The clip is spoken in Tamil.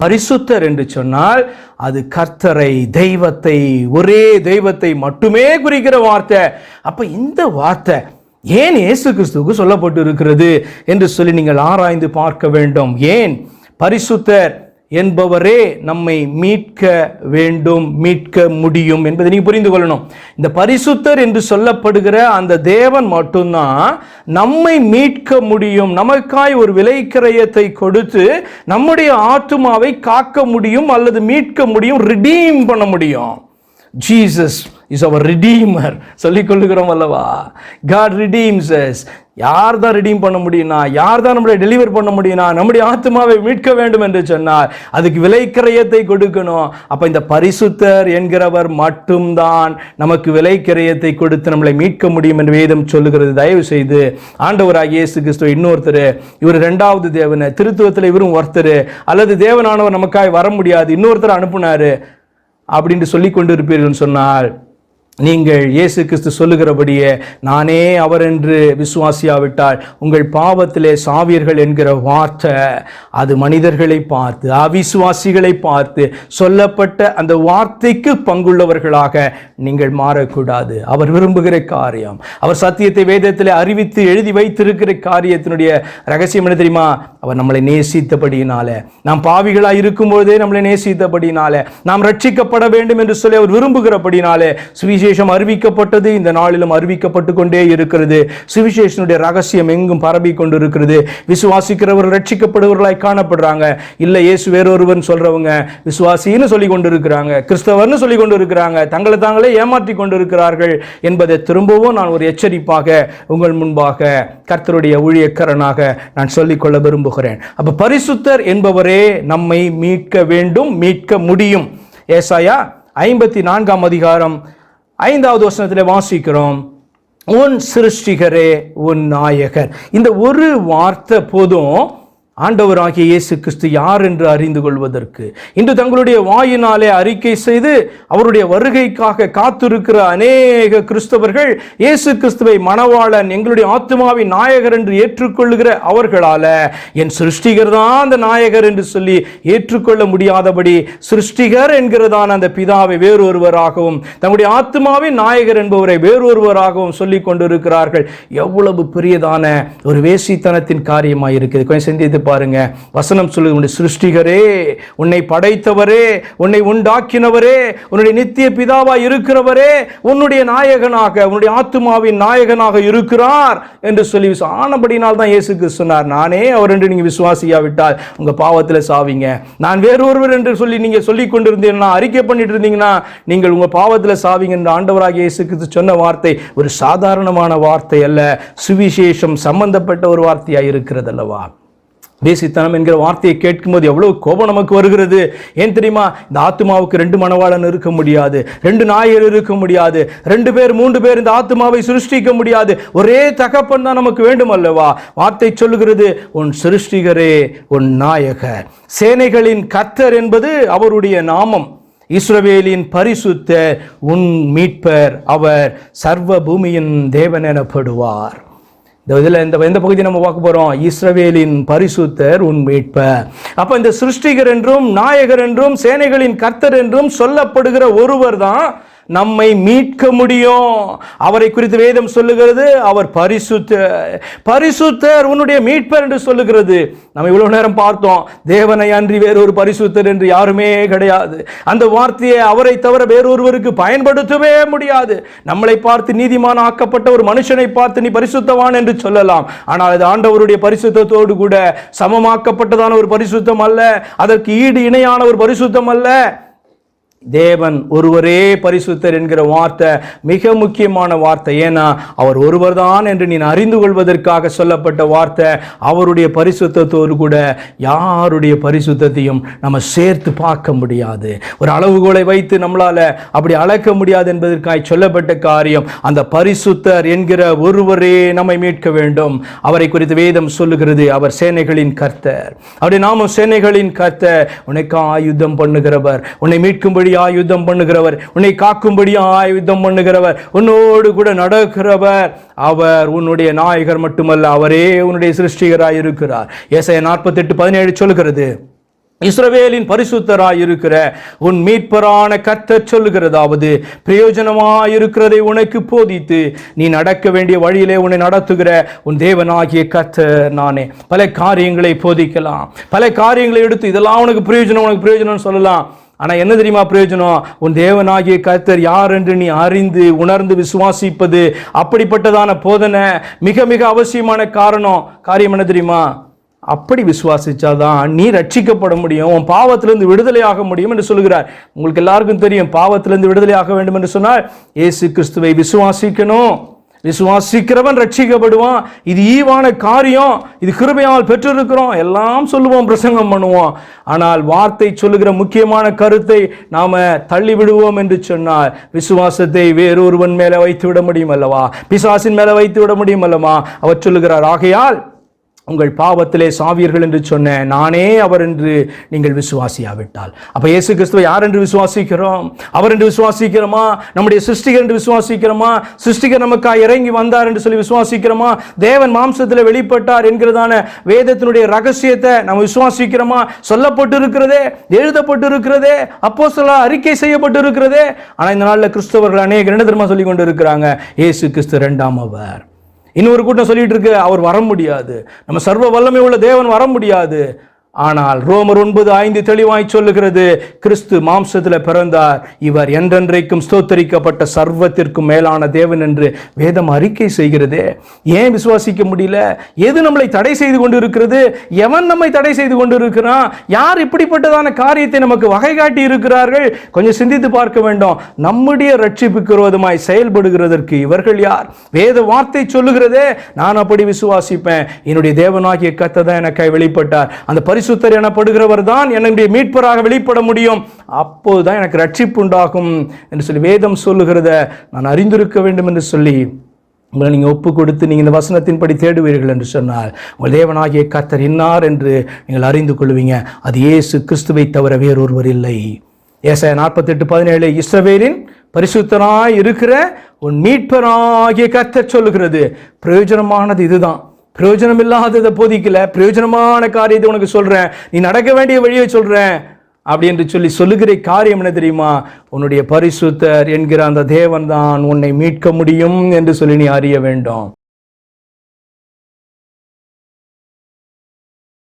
பரிசுத்தர் என்று சொன்னால் அது கர்த்தரை தெய்வத்தை ஒரே தெய்வத்தை மட்டுமே குறிக்கிற வார்த்தை. அப்ப இந்த வார்த்தை ஏன் இயேசு கிறிஸ்துவுக்கு சொல்லப்பட்டு இருக்கிறது என்று சொல்லி நீங்கள் ஆராய்ந்து பார்க்க வேண்டும். ஏன்? பரிசுத்தர் என்பவரே நம்மை மீட்க வேண்டும் மீட்க முடியும் என்பதை நீ புரிந்து கொள்ளணும். இந்த பரிசுத்தர் என்று சொல்லப்படுகிற அந்த தேவன் மட்டும்தான் நம்மை மீட்க முடியும் நமக்காய் ஒரு விலைக்கிரயத்தை கொடுத்து நம்முடைய ஆத்துமாவை காக்க முடியும் அல்லது மீட்க முடியும் ரிடீம் பண்ண முடியும். ஜீசஸ் இஸ் அவர் ரிடீமர் சொல்லிக் கொள்ளுகிறோம் அல்லவா? God redeems us. யார் தான் ரிடீம் பண்ண முடியும்னா யார் தான் நம்மளை டெலிவர் பண்ண முடியும்னா நம்முடைய ஆத்மாவை மீட்க வேண்டும் என்று சொன்னார். அதுக்கு விலைக்கிரயத்தை கொடுக்கணும். அப்போ இந்த பரிசுத்தர் என்கிறவர் மட்டும்தான் நமக்கு விலைக்கிரயத்தை கொடுத்து நம்மளை மீட்க முடியும் என்று வேதம் சொல்லுகிறது. தயவு செய்து ஆண்டவராக இயேசு கிறிஸ்துவ இன்னொருத்தர் இவர் ரெண்டாவது தேவனை திருத்துவத்தில் இவரும் ஒருத்தர் அல்லது தேவனானவர் நமக்காய் வர முடியாது இன்னொருத்தர் அனுப்புனாரு அப்படின்னு சொல்லி கொண்டு இருப்பீர்கள் சொன்னால் நீங்கள் இயேசு கிறிஸ்து சொல்லுகிறபடியே நானே அவர் என்று விசுவாசியாவிட்டால் உங்கள் பாவத்திலே சாவீர்கள் என்கிற வார்த்தை அது மனிதர்களை பார்த்து அவிசுவாசிகளை பார்த்து சொல்லப்பட்ட அந்த வார்த்தைக்கு பங்குள்ளவர்களாக நீங்கள் மாறக்கூடாது. அவர் விரும்புகிற காரியம் அவர் சத்தியத்தை வேதத்தில் அறிவித்து எழுதி வைத்திருக்கிற காரியத்தினுடைய ரகசியம் என்ன தெரியுமா? அவர் நம்மளை நேசித்தபடியினால நாம் பாவிகளாக இருக்கும்பொழுதே நம்மளை நேசித்தபடியினால நாம் ரட்சிக்கப்பட வேண்டும் என்று சொல்லி அவர் விரும்புகிறபடினாலே சுவிசேஷம் அறிவிக்கப்பட்டது இந்த நாளிலும் அறிவிக்கப்பட்டு கொண்டே இருக்கிறது. சுவிசேஷனுடைய ரகசியம் எங்கும் பரவி கொண்டு இருக்கிறது விசுவாசிக்கிறவர் ரட்சிக்கப்படுவர்களாய் காணப்படுறாங்க. இல்லை இயேசு வேறொருவன் சொல்றவங்க விசுவாசின்னு சொல்லி கொண்டு இருக்கிறாங்க கிறிஸ்தவர்னு சொல்லி கொண்டு இருக்கிறாங்க தங்களை தாங்களே ஏமாற்றி கொண்டு இருக்கிறார்கள் என்பதை திரும்பவும் நான் ஒரு எச்சரிப்பாக உங்கள் முன்பாக கர்த்தருடைய ஊழியக்காரனாக நான் சொல்லிக்கொள்ள விரும்புகிறேன். அப்ப பரிசுத்தர் என்பவரே நம்மை மீட்க வேண்டும் மீட்க முடியும். ஏசாயா ஐம்பத்தி நான்காம் அதிகாரம் ஐந்தாவது வசனத்தில் வாசிக்கிறோம் உன் சிருஷ்டிகரே உன் நாயகர். இந்த ஒரு வார்த்தை போதும் ஆண்டவராகிய இயேசு கிறிஸ்து யார் என்று அறிந்து கொள்வதற்கு. இன்று தங்களுடைய வாயினாலே அறிக்கை செய்து அவருடைய வருகைக்காக காத்திருக்கிற அநேக கிறிஸ்தவர்கள் இயேசு கிறிஸ்துவை மணவாளன் எங்களுடைய ஆத்மாவின் நாயகர் என்று ஏற்றுக்கொள்ளுகிற அவர்களால என் சிருஷ்டிகர் தான் அந்த நாயகர் என்று சொல்லி ஏற்றுக்கொள்ள முடியாதபடி சிருஷ்டிகர் என்கிறதான அந்த பிதாவை வேறொருவராகவும் தங்களுடைய ஆத்மாவின் நாயகர் என்பவரை வேறொருவராகவும் சொல்லிக் கொண்டிருக்கிறார்கள். எவ்வளவு பெரியதான ஒரு வேசித்தனத்தின் காரியமாக இருக்குது கொஞ்சம் சிந்தித்து பாருங்க. வசனம் சொல்லுது உன்னுடைய சிருஷ்டிகரே உன்னை படைத்தவரே உன்னை உண்டாக்கினவரே உன்னுடைய நித்திய பிதாவாக இருக்கிறவரே உன்னுடைய நாயகனாக உன்னுடைய ஆத்மாவின் நாயகனாக இருக்கிறார் என்று சொல்லி ஆனபடினால் தான் இயேசுக்கு சொன்னார் நானே அவர் என்று நீங்கள் விசுவாசியாவிட்டால் உங்கள் பாவத்தில் சாவீங்க. நான் வேறொருவர் என்று சொல்லி நீங்கள் சொல்லி கொண்டிருந்தீங்கன்னா அறிக்கை பண்ணிட்டு இருந்தீங்கன்னா நீங்கள் உங்கள் பாவத்தில் சாவீங்க என்று ஆண்டவராக இயேசு கிறிஸ்து சொன்ன வார்த்தை ஒரு சாதாரணமான வார்த்தை அல்ல சுவிசேஷம் சம்பந்தப்பட்ட ஒரு வார்த்தையாக இருக்கிறது அல்லவா? தேசித்தனம் என்கிற வார்த்தையை கேட்கும்போது எவ்வளவு கோபம் நமக்கு வருகிறது. ஏன் தெரியுமா? இந்த ஆத்மாவுக்கு ரெண்டு மணவாளன் இருக்க முடியாது. ரெண்டு நாயர் இருக்க முடியாது. ரெண்டு பேர் மூன்று பேர் இந்த ஆத்மாவை சிருஷ்டிக்க முடியாது. ஒரே தகப்பன் தான் நமக்கு வேண்டும் அல்லவா? வார்த்தை சொல்லுகிறது உன் சிருஷ்டிகரே உன் நாயகர். சேனைகளின் கத்தர் என்பது அவருடைய நாமம். இஸ்ரவேலின் பரிசுத்த உன் மீட்பர் அவர் சர்வ பூமியின் தேவன் எனப்படுவார். இந்த இதில் இந்த எந்த பகுதி நம்ம பார்க்க போறோம்? இஸ்ரவேலின் பரிசுத்தர் உன் மீட்பர் அப்போ இந்த சிருஷ்டிகர் என்றும் நாயகர் என்றும் சேனைகளின் கர்த்தர் என்றும் சொல்லப்படுகிற ஒருவர் தான் நம்மை மீட்க முடியும். அவரை குறித்து வேதம் சொல்லுகிறது அவர் பரிசுத்தர் பரிசுத்தர் உன்னுடைய மீட்பர் என்று சொல்லுகிறது. நம்ம இவ்வளவு நேரம் பார்த்தோம் தேவனை அன்றி வேறொரு பரிசுத்தர் என்று யாருமே கிடையாது. அந்த வார்த்தையை அவரை தவிர வேறொருவருக்கு பயன்படுத்தவே முடியாது. நம்மளை பார்த்து நீதிமான ஆக்கப்பட்ட ஒரு மனுஷனை பார்த்து நீ பரிசுத்தவான் என்று சொல்லலாம். ஆனால் அது ஆண்டவருடைய பரிசுத்தத்தோடு கூட சமமாக்கப்பட்டதான ஒரு பரிசுத்தம் அல்ல. அதற்கு ஈடு இணையான ஒரு பரிசுத்தம் அல்ல. தேவன் ஒருவரே பரிசுத்தர் என்கிற வார்த்தை மிக முக்கியமான வார்த்தை. ஏன்னா அவர் ஒருவர்தான் என்று நீ அறிந்து கொள்வதற்காக சொல்லப்பட்ட வார்த்தை. அவருடைய பரிசுத்தத்தோடு கூட யாருடைய பரிசுத்தையும் நம்ம சேர்த்து பார்க்க முடியாது. ஒரு அளவுகோலை வைத்து நம்மளால அப்படி அளக்க முடியாது என்பதற்காக சொல்லப்பட்ட காரியம் அந்த பரிசுத்தர் என்கிற ஒருவரே நம்மை மீட்க வேண்டும். அவரை குறித்து வேதம் சொல்லுகிறது அவர் சேனைகளின் கர்த்தர். அப்படி நாமும் சேனைகளின் கர்த்தர் உனக்கு ஆயுதம் பண்ணுகிறவர் உன்னை மீட்கும்படி ஆயுதம் பண்ணுகிறவர். உன்னை காக்கும்படி ஆயுதம் பண்ணுகிறவர். உன்னோடு கூட நடக்கிறவர். அவர் உன்னுடைய நாயகர் மட்டுமல்ல அவரே உன்னுடைய சிருஷ்டிகராய் இருக்கிறார் ஏசாயா நாற்பத்தெட்டு பதினேழு சொல்கிறது இஸ்ரவேலின் பரிசுத்தராய் இருக்கிற உன் மீட்பரான கர்த்தர் சொல்லுகிறதாவது பிரயோஜனமாய் இருக்கிறதை உனக்கு போதித்து நீ நடக்க வேண்டிய வழியிலே உன்னை நடத்துகிற உன் தேவனாகிய கர்த்தர் நானே. பல காரியங்களை போதிக்கலாம். பல காரியங்களை எடுத்து இதெல்லாம் உனக்கு பிரயோஜனம் உனக்கு பிரயோஜனம் சொல்லலாம். ஆனால் என்ன தெரியுமா பிரயோஜனம்? உன் தேவனாகிய கர்த்தர் யார் என்று நீ அறிந்து உணர்ந்து விசுவாசிப்பது அப்படிப்பட்டதான போதனை மிக மிக அவசியமான காரணம். காரியம் என்ன தெரியுமா? அப்படி விசுவாசிச்சாதான் நீ ரட்சிக்கப்பட முடியும் உன் பாவத்திலிருந்து விடுதலை ஆக முடியும் என்று சொல்கிறார் உங்களுக்கு எல்லாருக்கும் தெரியும் பாவத்திலிருந்து விடுதலை ஆக வேண்டும் என்று சொன்னால் இயேசு கிறிஸ்துவை விசுவாசிக்கணும். விசுவாசிக்கிறவன் ரட்சிக்கப்படுவான். இது ஈவான காரியம். இது கிருபையால் பெற்றிருக்கிறோம். எல்லாம் சொல்லுவோம் பிரசங்கம் பண்ணுவோம். ஆனால் வார்த்தை சொல்லுகிற முக்கியமான கருத்தை நாம் தள்ளிவிடுவோம் என்று சொன்னால் விசுவாசத்தை வேறொருவன் மேலே வைத்து விட முடியும் அல்லவா? பிசாசின் மேலே வைத்து விட முடியும் அல்லவா? அவர் சொல்லுகிறார் ஆகையால் உங்கள் பாவத்திலே சாவீர்கள் என்று சொன்ன நானே அவர் என்று நீங்கள் விசுவாசியாவிட்டால். அப்போ இயேசு கிறிஸ்துவை யார் என்று விசுவாசிக்கிறோம்? அவர் என்று விசுவாசிக்கிறோமா? நம்முடைய சிருஷ்டிகர் என்று விசுவாசிக்கிறோமா? சிருஷ்டிகர் நமக்காக இறங்கி வந்தார் என்று சொல்லி விசுவாசிக்கிறோமா? தேவன் மாம்சத்தில் வெளிப்பட்டார் என்கிறதான வேதத்தினுடைய ரகசியத்தை நம்ம விசுவாசிக்கிறோமா? சொல்லப்பட்டு இருக்கிறதே எழுதப்பட்டு இருக்கிறதே அப்போ சொல்ல அறிக்கை செய்யப்பட்டு இருக்கிறதே ஆனால் இந்த நாளில் கிறிஸ்தவர்கள் அநேக என்ன தெரியுமா சொல்லி கொண்டு இருக்கிறாங்க இயேசு கிறிஸ்து ரெண்டாம் அவர். இன்னொரு கூட்டம் சொல்லிட்டு இருக்கு அவர் வர முடியாது. நம்ம சர்வ வல்லமை உள்ள தேவன் வர முடியாது. ஆனால் ரோமர் ஒன்பது ஐந்து தெளிவாய் சொல்லுகிறது கிறிஸ்து மாம்சத்தில் பிறந்தார். இவர் என்றென்றைக்கும் ஸ்தோத்தரிக்கப்பட்ட சர்வத்திற்கும் மேலான தேவன் என்று வேதம் அறிக்கை செய்கிறதே. ஏன் விசுவாசிக்க முடியல? எது நம்மளை தடை செய்து கொண்டு இருக்கிறது எவன் நம்மை தடை செய்து கொண்டு இருக்கிறான் யார் இப்படிப்பட்டதான காரியத்தை நமக்கு வகை காட்டி இருக்கிறார்கள்? கொஞ்சம் சிந்தித்து பார்க்க வேண்டும். நம்முடைய ரட்சிப்புக்கு விரோதமாய் செயல்படுகிறதற்கு இவர்கள் யார்? வேத வார்த்தை சொல்லுகிறதே. நான் அப்படி விசுவாசிப்பேன். என்னுடைய தேவனாகிய கத்தை தான் எனக்காய் வெளிப்பட்டார். அந்த பரிசு பரிசுத்தர் எனப்படுகிறவர் தான் என்னுடைய மீட்பராக வெளிப்பட முடியும். அப்போதுதான் எனக்கு ரட்சிப்பு உண்டாகும் என்று சொல்லி வேதம் சொல்லுகிறத நான் அறிந்திருக்க வேண்டும் என்று சொல்லி உங்களை நீங்கள் ஒப்பு கொடுத்து நீங்கள் இந்த வசனத்தின்படி தேடுவீர்கள் என்று சொன்னால் உங்கள் தேவனாகிய கத்தர் இன்னார் என்று நீங்கள் அறிந்து கொள்வீங்க. அது இயேசு கிறிஸ்துவை தவிர வேறொருவர் இல்லை. ஏசாய நாற்பத்தெட்டு பதினேழு இஸ்ரவேலின் பரிசுத்தனாய் இருக்கிற உன் மீட்பராகிய கத்தர் சொல்லுகிறது. பிரயோஜனமானது இதுதான். பிரயோஜனம் இல்லாததை போதிக்கல. பிரயோஜனமான காரியத்தை உனக்கு சொல்கிறேன் நீ நடக்க வேண்டிய வழியை சொல்கிறேன் அப்படி என்று சொல்லி சொல்லுகிற காரியம் என்ன தெரியுமா? உன்னுடைய பரிசுத்தர் என்கிற அந்த தேவன் தான் உன்னை மீட்க முடியும் என்று சொல்லி நீ அறிய வேண்டும்.